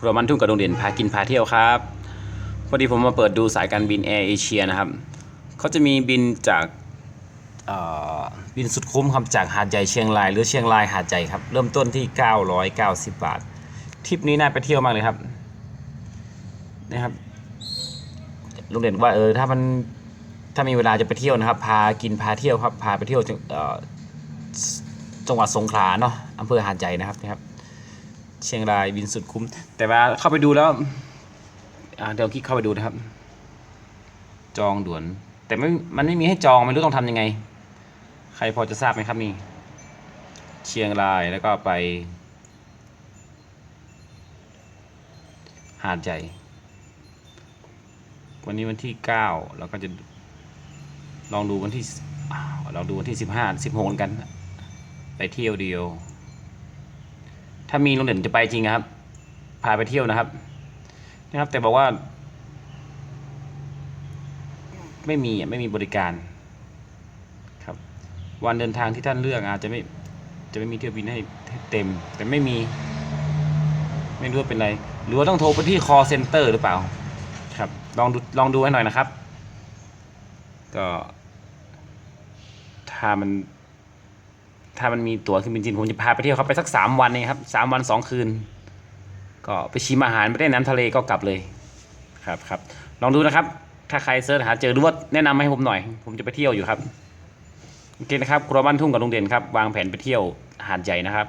ครัวมันทุ่งกับโรงเรียนพากินพาเที่ยวครับพอดีผมมาเปิดดูสายการบินแอร์เอเชียนะครับเขาจะมีบินจากบินสุดคุ้มครับจากหาดใหญ่เชียงราย หรือเชียงรายหาดใหญ่ครับ เริ่มต้นที่ 990 บาททริปนี้น่าไปเที่ยวมากเลยครับนะครับโรงเรียนว่าเออถ้ามันถ้ามีเวลาจะไปเที่ยวนะครับ พากินพาเที่ยวครับพาไปเที่ยวจังเอ่อจังหวัดสงขลาเนาะอำเภอหาดใหญ่นะครับนะครับ เชียงรายบินสุดคุ้ม แต่ว่าเข้าไปดูแล้วเดี๋ยวคลิกเข้าไปดูนะครับ จองด่วน แต่ไม่มันไม่มีให้จองไม่รู้ต้องทำยังไง ใครพอจะทราบไหมครับนี่ เชียงรายแล้วก็ไป หาดใหญ่วันนี้วันที่เก้าเราก็จะลองดูวันที่อลองดูวันที่สิบห้าสิบหกกัน ไปเที่ยวเดียว ถ้ามีโรงเรียนจะไปจริงครับ พาไปเที่ยวนะครับ นะครับ แต่บอกว่า ไม่มีไม่มีบริการ ครับ วันเดินทางที่ท่านเลือกอาจจะไม่จะไม่มีเที่ยวบินให้ให้เต็ม แต่ไม่มี ไม่รู้ว่าเป็นไร หรือว่าต้องโทรไปที่ call center หรือเปล่า ครับ ลองดูลองดูให้หน่อยนะครับ ก็ถ้ามัน ถ้ามันมีตั๋วขึ้นบินจริงผมจะพาไปเที่ยวเขาไปสักสามวันเองครับสามวันสองคืน ก็ไปชิมอาหารไปเล่นน้ำทะเลก็กลับเลยครับครับลองดูนะครับ ถ้าใครเสิร์ชหาเจอหรือว่าแนะนำให้ผมหน่อย ผมจะไปเที่ยวอยู่ครับโอเคนะครับครัวบ้านทุ่งกับลุงเด่นครับวางแผนไปเที่ยวหาดใหญ่นะครับ